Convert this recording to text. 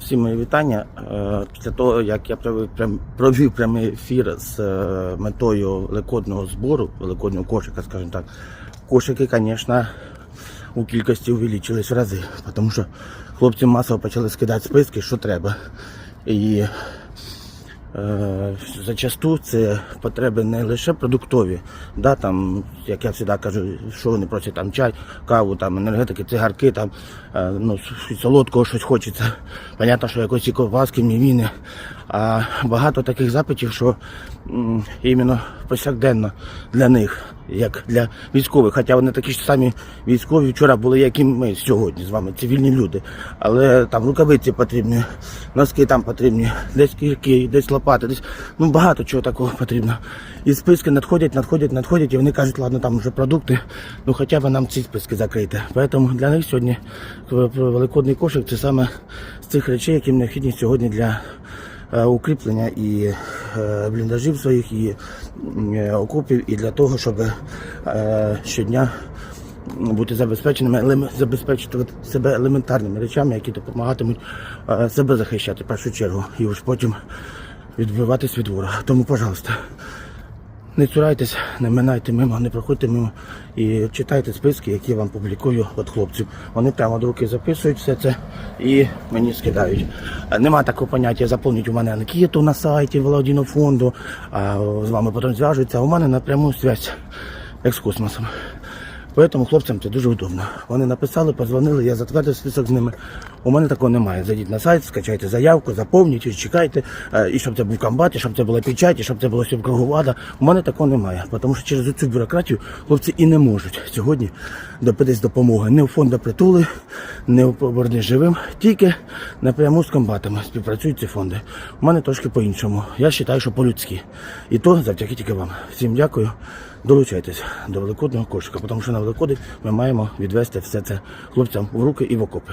Всім мої вітання. Е, Після того, як я провів, прям, провів прямий ефір з е, метою великодного збору, великодного кошика, скажімо так, кошики, звісно, у кількості увеличились в рази, тому що хлопці масово почали скидати списки, що треба. І Зачасту це потреби не лише продуктові, да, там, як я завжди кажу, що вони просять там чай, каву, там, енергетики, цигарки, там, е, ну, солодкого щось хочеться. Понятно, що якось і ковбаски, мівіни. А багато таких запитів, що іменно повсякденно для них, як для військових. Хоча вони такі ж самі військові вчора були, як і ми сьогодні з вами, цивільні люди. Але там рукавиці потрібні, носки там потрібні, десь кірки, десь лопати, десь ну багато чого такого потрібно. І списки надходять, надходять, надходять, і вони кажуть, ладно, там вже продукти, ну хоча б нам ці списки закрити. Тому для них сьогодні великодний кошик це саме з цих речей, які необхідні сьогодні для е, укріплення і бліндажів своїх, і е, окопів, і для того, щоб е, щодня бути забезпеченими, забезпечити себе елементарними речами, які допомагатимуть е, себе захищати в першу чергу, і вже потім відбиватись від ворога. Тому, пожалуйста, не цурайтесь, не минайте мимо, не проходьте мимо і читайте списки, які я вам публікую від хлопців. Вони прямо до руки записують все це і мені скидають. Е, Нема такого поняття заповніть у мене анкету на сайті Володіного фонду, а з вами потім зв'яжуться. У мене напряму зв'язь як з космосом. Поэтому хлопцям це дуже удобно. Вони написали, позвонили, я затвердив список з ними. У мене такого немає. Зайдіть на сайт, скачайте заявку, заповніть, чекайте, е, і щоб це був комбат, і щоб це була печать, і щоб це було влада. У мене такого немає. Тому що через цю бюрократію хлопці і не можуть сьогодні добитись допомоги. Не у фонду притули, не у поверни живим, тільки напряму з комбатами співпрацюють ці фонди. У мене трошки по-іншому. Я вважаю, що по-людськи. І то завдяки тільки вам. Всім дякую. Долучайтесь до великодного кошика, тому що на великодень ми маємо відвести все це хлопцям в руки і в окопи.